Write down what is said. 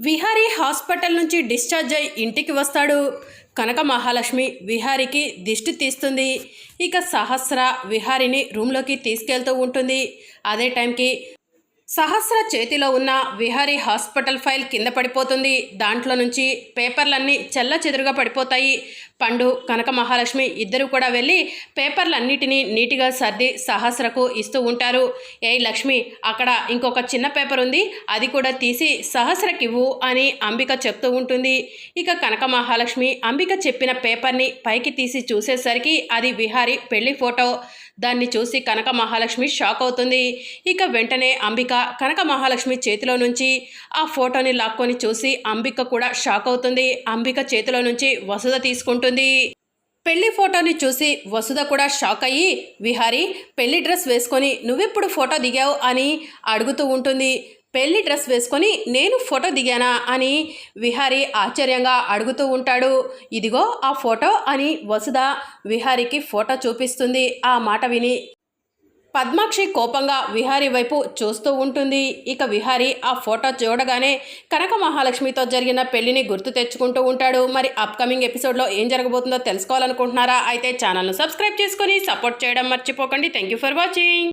Vihari hospital నుంచి discharge అయి ఇంటికి వస్తాడు. కనక మహాలక్ష్మి విహారీకి దిష్టి తీస్తుంది. ఇక సహస్ర విహారిని రూమ్లోకి తీసుకెళ్తూ ఉంటుంది. అదే టైంకి సహస్ర చేతిలో ఉన్న విహారీ హాస్పిటల్ ఫైల్ కింద పడిపోతుంది. దాంట్లో నుంచి పేపర్లన్నీ చెల్ల చెదురుగా పడిపోతాయి. పండు కనక మహాలక్ష్మి ఇద్దరు కూడా వెళ్ళి పేపర్లన్నిటినీ నీటిగా సర్ది సహస్రకు ఇస్తూ ఉంటారు. ఏ లక్ష్మి అక్కడ ఇంకొక చిన్న పేపర్ ఉంది. అది కూడా తీసి సహస్రకివ్వు అని అంబిక చెప్తూ ఉంటుంది. ఇక కనక మహాలక్ష్మి అంబిక చెప్పిన పేపర్ని పైకి తీసి చూసేసరికి అది విహారీ పెళ్ళి ఫోటో. దాన్ని చూసి కనక మహాలక్ష్మి షాక్ అవుతుంది. ఇక వెంటనే అంబిక కనక మహాలక్ష్మి చేతిలో నుంచి ఆ ఫోటోని లాక్కొని చూసి అంబిక కూడా షాక్ అవుతుంది. అంబిక చేతిలో నుంచి వసుధ తీసుకుంటుంది. పెళ్ళి ఫోటోని చూసి వసుధ కూడా షాక్ అయ్యి విహారీ పెళ్ళి డ్రెస్ వేసుకొని నువ్వెప్పుడు ఫోటో దిగావు? అని అడుగుతూ ఉంటుంది. పెళ్ళి డ్రెస్ వేసుకొని నేను ఫోటో దిగానా అని విహారీ ఆశ్చర్యంగా అడుగుతూ ఉంటాడు. ఇదిగో ఆ ఫోటో అని వసుధ విహారీకి ఫోటో చూపిస్తుంది. ఆ మాట విని పద్మాక్షి కోపంగా విహారీ వైపు చూస్తూ ఉంటుంది. ఇక విహారీ ఆ ఫోటో చూడగానే కనక మహాలక్ష్మితో జరిగిన పెళ్ళిని గుర్తు తెచ్చుకుంటూ ఉంటాడు. మరి అప్కమింగ్ ఎపిసోడ్లో ఏం జరగబోతుందో తెలుసుకోవాలనుకుంటున్నారా? అయితే ఛానల్ను సబ్స్క్రైబ్ చేసుకొని సపోర్ట్ చేయడం మర్చిపోకండి. Thank you for watching